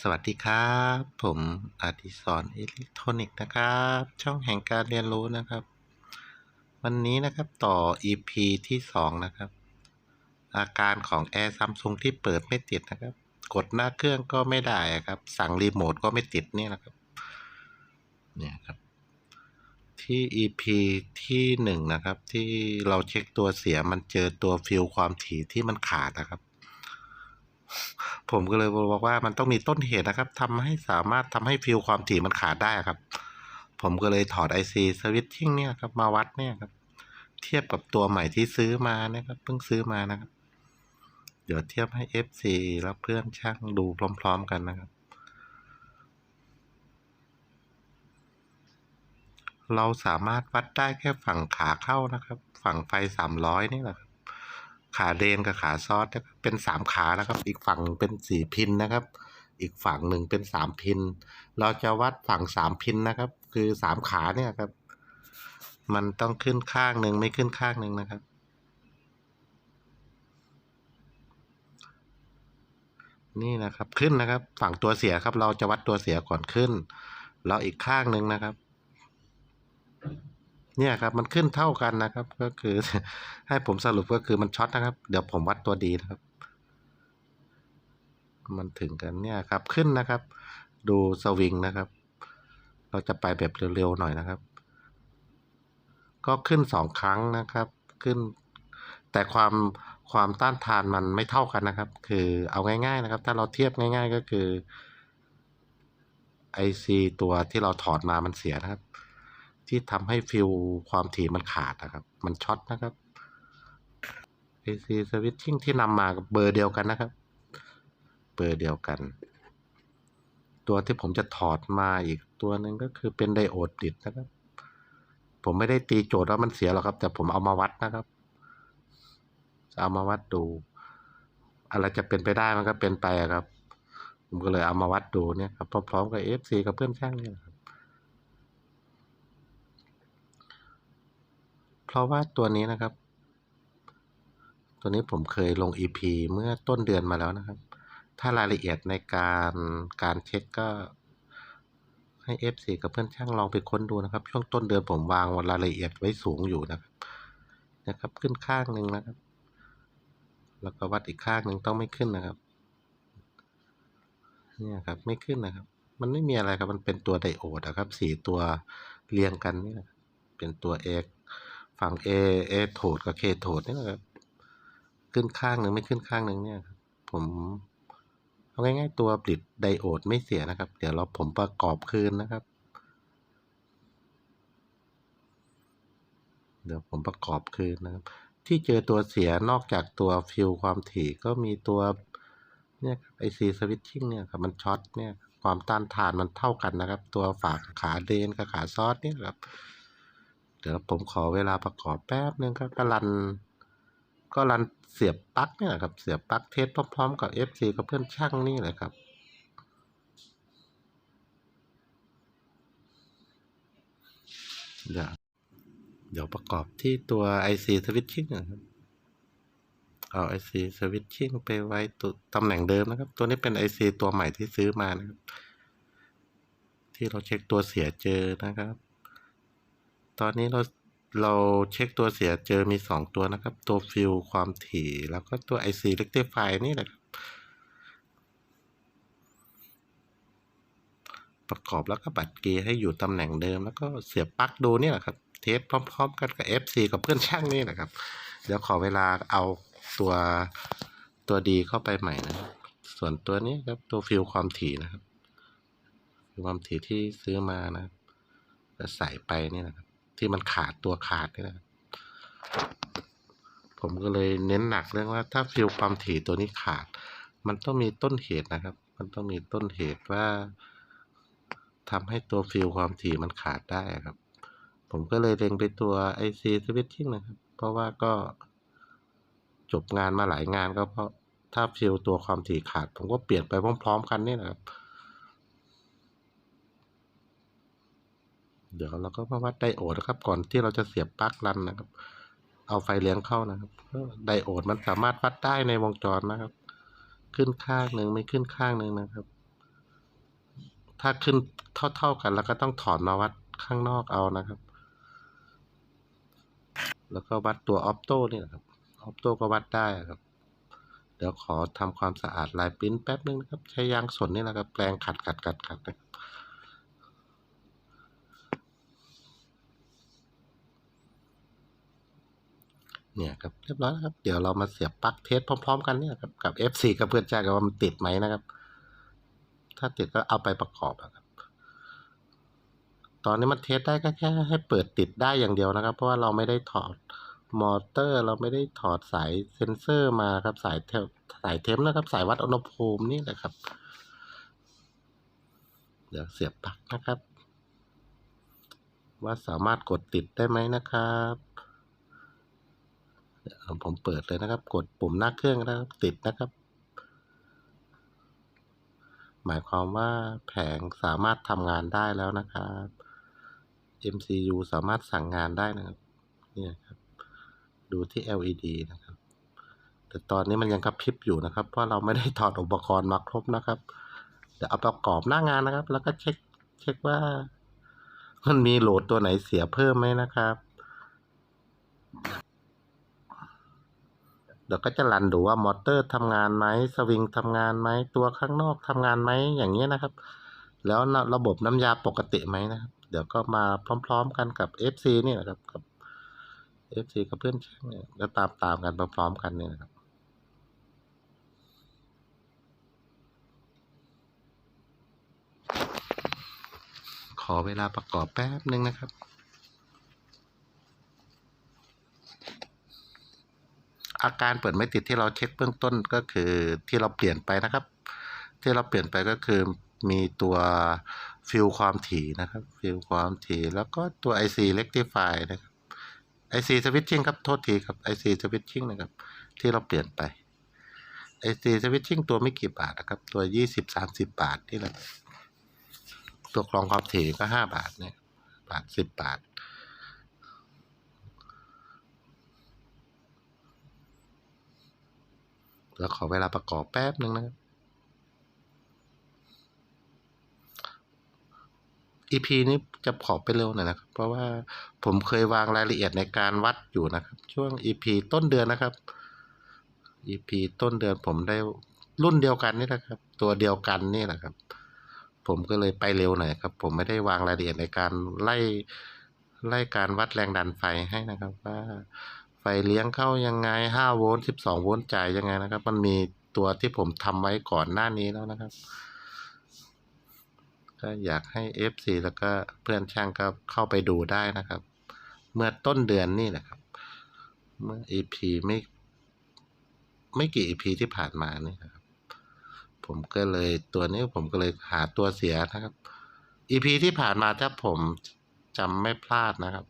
สวัสดีครับ ผมอดิศรอิเล็กทรอนิกส์นะครับ ช่องแห่งการเรียนรู้นะครับ วันนี้นะครับต่อ EP ที่ 2 นะครับ อาการของแอร์ซัมซุงที่เปิดไม่ติดนะครับ กดหน้าเครื่องก็ไม่ได้ครับ สั่งรีโมทก็ไม่ติดนี่นะครับเนี่ยครับ ที่ EP ที่หนึ่งนะครับ ที่เราเช็คตัวเสียมันเจอตัวฟิลความถี่ที่มันขาดนะครับ ผมก็เลยบอกว่ามันต้องมีต้นเหตุนะครับทำให้สามารถทำให้ฟิลความถี่มันขาดได้ครับ ผมก็เลยถอด IC สวิตชิ่งเนี่ยครับมาวัดเนี่ยครับ เทียบกับตัวใหม่ที่ซื้อมานะครับเพิ่งซื้อมานะครับ เดี๋ยวเทียบให้ FC แล้วเพื่อนช่างดูพร้อม ๆ กันนะครับ เราสามารถวัดได้แค่ฝั่งขาเข้านะครับ ฝั่งไฟสามร้อยนี่แหละครับ ขาเดนกับขาซอสเป็นสามขานะครับ อีกฝั่งเป็นสี่พินนะครับ อีกฝั่งหนึ่งเป็นสามพิน เราจะวัดฝั่งสามพินนะครับ คือสามขาเนี่ยครับ มันต้องขึ้นข้างหนึ่งไม่ขึ้นข้างหนึ่งนะครับ นี่นะครับขึ้นนะครับ ฝั่งตัวเสียครับ เราจะวัดตัวเสียก่อนขึ้นแล้วอีกข้างหนึ่งนะครับ เนี่ยครับมันขึ้นเท่ากันนะครับ ก็คือให้ผมสรุปก็คือมันช็อตนะครับ เดี๋ยวผมวัดตัวดีนะครับ มันถึงกันเนี่ยครับขึ้นนะครับ ดูสวิงนะครับ เราจะไปแบบเร็วๆหน่อยนะครับ ก็ขึ้นสองครั้งนะครับ ขึ้น แต่ความความต้านทานมันไม่เท่ากันนะครับ คือเอาง่าย ๆนะครับ ถ้าเราเทียบง่าย ๆ ก็คือ IC ตัวที่เราถอดมามันเสียนะครับ ที่ทำให้ฟิลความถี่มันขาดนะครับ มันช็อตนะครับ AC switching ที่นำมากับเบอร์เดียวกันนะครับ เบอร์เดียวกัน ตัวที่ผมจะถอดมาอีกตัวหนึ่งก็คือเป็นไดโอดติดนะครับ ผมไม่ได้ตีโจทย์ว่ามันเสียหรอกครับ แต่ผมเอามาวัดนะครับเอามาวัดดู อะไรจะเป็นไปได้มันก็เป็นไปครับ ผมก็เลยเอามาวัดดูเนี่ยครับพร้อมๆกับ FC กับเพื่อนช่างเนี่ยครับ เพราะว่าตัวนี้นะครับ ตัวนี้ผมเคยลง EP เมื่อต้นเดือนมาแล้วนะครับ ถ้ารายละเอียดในการการเช็คก็ให้ FC กับเพื่อนช่างลองไปค้นดูนะครับ ช่วงต้นเดือนผมวางรายละเอียดไว้สูงอยู่นะครับ นะครับ ขึ้นข้างหนึ่งนะครับ แล้วก็วัดอีกข้างหนึ่งต้องไม่ขึ้นนะครับเนี่ยครับไม่ขึ้นนะครับ มันไม่มีอะไรครับ มันเป็นตัวไดโอดนะครับสี่ตัวเรียงกันนี่เป็นตัว X ฝั่ง A A โทดกับ K โทดนี่นะครับขึ้นข้างหนึ่งไม่ขึ้นข้างหนึ่งเนี่ยครับผมเอาง่ายๆตัวปลิดไดโอดไม่เสียนะครับ เดี๋ยวเราผมประกอบคืนนะครับ เดี๋ยวผมประกอบคืนนะครับ ที่เจอตัวเสียนอกจากตัวฟิลความถี่ก็มีตัวเนี่ยครับไอซีสวิตชิ่งเนี่ยครับมันช็อตเนี่ยความต้านทานมันเท่ากันนะครับ ตัวฝากขาเดนกับขาซอสเนี่ยครับ เดี๋ยวผมขอเวลาประกอบแป๊บนึงครับก็รัน ก็รันเสียบปลั๊กเนี่ยครับ เสียบปลั๊กเทสพร้อมๆกับ FC กับเพื่อนช่างนี่เลยครับเดี๋ยวเดี๋ยวประกอบที่ตัว IC switching นะครับ เอา IC switching ไปไว้ตัวตำแหน่งเดิมนะครับ ตัวนี้เป็น IC ตัวใหม่ที่ซื้อมานะครับ ที่เราเช็คตัวเสียเจอนะครับ ตอนนี้เราเราเช็คตัวเสียเจอมีสองตัวนะครับ ตัวฟิลความถี่แล้วก็ตัว IC rectify นี่แหละประกอบแล้วก็บัตรเกียร์ให้อยู่ตำแหน่งเดิม แล้วก็เสียบปลั๊กดูนี่แหละครับ เทสพร้อม ๆ กันกับ FC กับเพื่อนช่างนี่แหละครับ เดี๋ยวขอเวลาเอาตัวตัวดีเข้าไปใหม่นะ ส่วนตัวนี้ครับตัวฟิลความถี่นะครับ ความถี่ที่ซื้อมานะจะใส่ไปนี่นะครับ ที่มันขาดตัวขาดนี่นะครับผมก็เลยเน้นหนักเรื่องว่าถ้าฟิลความถี่ตัวนี้ขาด มันต้องมีต้นเหตุนะครับ มันต้องมีต้นเหตุว่าทำให้ตัวฟิลความถี่มันขาดได้ครับ ผมก็เลยเล็งไปตัว IC switching นะครับ เพราะว่าก็จบงานมาหลายงานก็เพราะถ้าฟิลตัวความถี่ขาด ผมก็เปลี่ยนไปพร้อม ๆ กันนี่นะครับ เดี๋ยวเราก็มาวัดไดโอดนะครับ ก่อนที่เราจะเสียบปลั๊กรันนะครับ เอาไฟเลี้ยงเข้านะครับไดโอดมันสามารถวัดได้ในวงจรนะครับ ขึ้นข้างหนึ่งไม่ขึ้นข้างหนึ่งนะครับ ถ้าขึ้นเท่า ๆกัน แล้วก็ต้องถอดมาวัดข้างนอกเอานะครับ แล้วก็วัดตัวออปโต้นี่แหละครับออปโต้ก็วัดได้ครับ เดี๋ยวขอทำความสะอาดลายปิ้นแป๊บนึงนะครับ ใช้ยางสนนี่แหละครับ แปรงขัดขัดขัดขัดนะครับ เนี่ยครับเรียบร้อยแล้วครับ เดี๋ยวเรามาเสียบปลั๊กเทสพร้อม ๆ กันเนี่ยครับกับ F4 กับเพื่อนจ้ากันว่ามันติดไหมนะครับ ถ้าติดก็เอาไปประกอบครับ ตอนนี้มันเทสได้ก็แค่ให้เปิดติดได้อย่างเดียวนะครับ เพราะว่าเราไม่ได้ถอดมอเตอร์ เราไม่ได้ถอดสายเซ็นเซอร์มาครับสายเทสายเทมนะครับ สายวัดอุณหภูมินี่แหละครับ เดี๋ยวเสียบปลั๊กนะครับ ว่าสามารถกดติดได้ไหมนะครับ ผมเปิดเลยนะครับ กดปุ่มหน้าเครื่องนะครับติดนะครับ หมายความว่าแผงสามารถทำงานได้แล้วนะครับ MCU สามารถสั่งงานได้นะครับนี่ครับ ดูที่ LED นะครับ แต่ตอนนี้มันยังกระพริบอยู่นะครับ เพราะเราไม่ได้ถอดอุปกรณ์มาครบนะครับเดี๋ยวเอาประกอบหน้างานนะครับ แล้วก็เช็คเช็คว่า มันมีโหลดตัวไหนเสียเพิ่มไหมนะครับ เดี๋ยวก็จะรันดูว่ามอเตอร์ทำงานไหมสวิงทำงานไหมตัวข้างนอกทำงานไหมอย่างเงี้ยนะครับ แล้วระบบน้ำยาปกติไหมนะครับ เดี๋ยวก็มาพร้อม ๆ กันกับ FC เนี่ยนะครับกับ FC กับเพื่อนช่างเนี่ยแล้วตามตามๆกันพร้อมๆกันเนี่ยนะครับขอเวลาประกอบแป๊บนึงนะครับ อาการเปิดไม่ติดที่เราเช็คเบื้องต้นก็คือที่เราเปลี่ยนไปนะครับ ที่เราเปลี่ยนไปก็คือมีตัวฟิลความถี่นะครับฟิลความถี่แล้วก็ตัว IC rectify นะครับ IC switching ครับโทษทีครับ IC switching นะครับ ที่เราเปลี่ยนไป IC switching ตัวไม่กี่บาทนะครับ ตัวยี่สิบสามสิบบาทนี่แหละตัวกรองความถี่ก็ห้าบาทเนี่ยบาทสิบบาท แล้วขอเวลาประกอบแป๊บหนึ่งนะครับ EP นี้จะขอไปเร็วหน่อยนะครับ เพราะว่าผมเคยวางรายละเอียดในการวัดอยู่นะครับ ช่วง EP ต้นเดือนนะครับ EP ต้นเดือนผมได้รุ่นเดียวกันนี่แหละครับ ตัวเดียวกันนี่แหละครับ ผมก็เลยไปเร็วหน่อยครับ ผมไม่ได้วางรายละเอียดในการไล่ไล่การวัดแรงดันไฟให้นะครับว่า ไฟเลี้ยงเข้ายังไงห้าโวลต์สิบสองโวลต์จ่ายยังไงนะครับ มันมีตัวที่ผมทำไว้ก่อนหน้านี้แล้วนะครับก็อยากให้ FC แล้วก็เพื่อนช่างก็เข้าไปดูได้นะครับ เมื่อต้นเดือนนี่แหละครับ เมื่อ EP ไม่ไม่กี่ EP ที่ผ่านมานี่ครับ ผมก็เลยตัวนี้ผมก็เลยหาตัวเสียนะครับ EP ที่ผ่านมาถ้าผมจำไม่พลาดนะครับ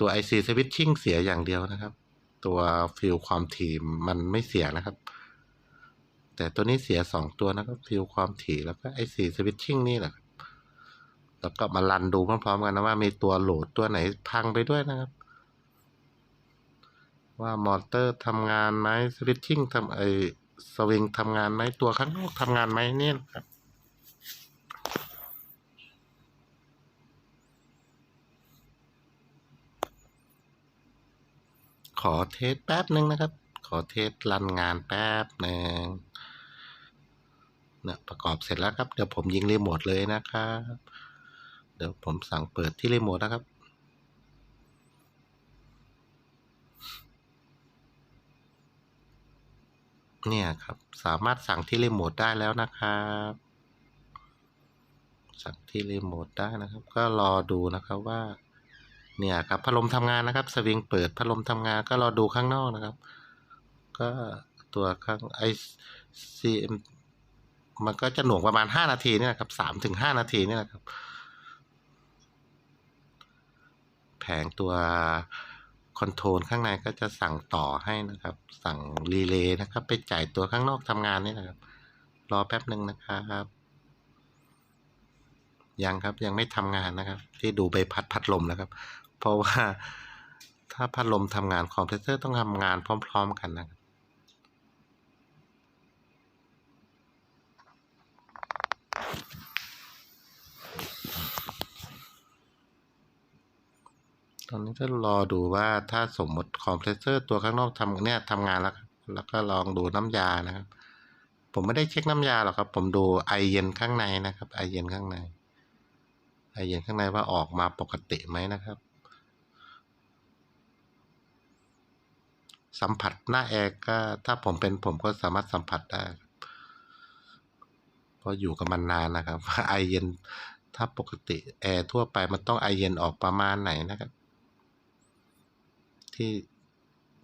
ตัว IC switching เสียอย่างเดียวนะครับ ตัวฟิลความถี่มันไม่เสียนะครับ แต่ตัวนี้เสียสองตัวนะครับฟิลความถี่แล้วก็ IC switching นี่แหละแล้วก็มารันดูพร้อมๆกันนะว่ามีตัวโหลดตัวไหนพังไปด้วยนะครับ ว่ามอเตอร์ทำงานไหมสวิตชิ่งทำไอสวิงทำงานไหมตัวข้างนอกทำงานไหมนี่นะครับ ขอเทสแป๊บหนึ่งนะครับ ขอเทสรันงานแป๊บหนึ่งเนี่ยประกอบเสร็จแล้วครับ เดี๋ยวผมยิงรีโมทเลยนะครับ เดี๋ยวผมสั่งเปิดที่รีโมทนะครับ เนี่ยครับ สามารถสั่งที่รีโมทได้แล้วนะครับ สั่งที่รีโมทได้นะครับ ก็รอดูนะครับว่า เนี่ยครับพัดลมทำงานนะครับ สวิงเปิดพัดลมทำงานก็รอดูข้างนอกนะครับ ก็ตัวข้างไอซีมันก็จะหน่วงประมาณห้านาทีนี่ยนะครับสามถึงห้านาทีนี่ยนะครับ แผงตัวคอนโทรลข้างในก็จะสั่งต่อให้นะครับ สั่งรีเลย์นะครับ ไปจ่ายตัวข้างนอกทำงานนี่นะครับ รอแป๊บหนึ่งนะครับ ยังครับยังไม่ทำงานนะครับ ที่ดูใบพัดพัดลมนะครับ เพราะว่าถ้าพัดลมทำงานคอมเพรสเซอร์ต้องทำงานพร้อม ๆ กันนะตอนนี้ก็รอดูว่าถ้าสมมติคอมเพรสเซอร์ตัวข้างนอกทำเนี่ยทำงานแล้ว แล้วก็ลองดูน้ำยานะครับ ผมไม่ได้เช็คน้ำยาหรอกครับ ผมดูไอเย็นข้างในนะครับ ไอเย็นข้างใน ไอเย็นข้างในว่าออกมาปกติไหมนะครับ สัมผัสหน้าแอร์ก็ถ้าผมเป็นผมก็สามารถสัมผัสได้ครับเพราะอยู่กับมันนานนะครับไอเย็นถ้าปกติแอร์ทั่วไปมันต้องไอเย็นออกประมาณไหนนะครับ ที่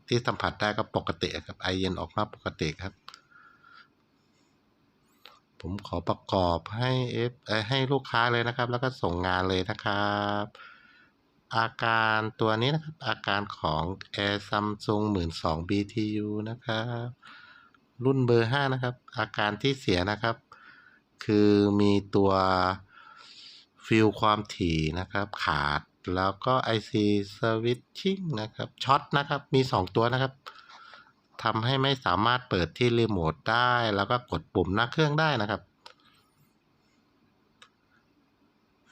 ที่สัมผัสได้ก็ปกติครับ ไอเย็นออกมาปกติครับ ผมขอประกอบให้เอฟให้ลูกค้าเลยนะครับ แล้วก็ส่งงานเลยนะครับ อาการตัวนี้นะครับ อาการของ Air Samsung 12,000 BTU นะครับ รุ่นเบอร์ 5 นะครับ อาการที่เสียนะครับ คือมีตัวฟิลความถี่นะครับ ขาดแล้วก็ IC Switching นะครับช็อตนะครับ มี 2 ตัวนะครับทำให้ไม่สามารถเปิดที่รีโมทได้ แล้วก็กดปุ่มหน้าเครื่องได้นะครับ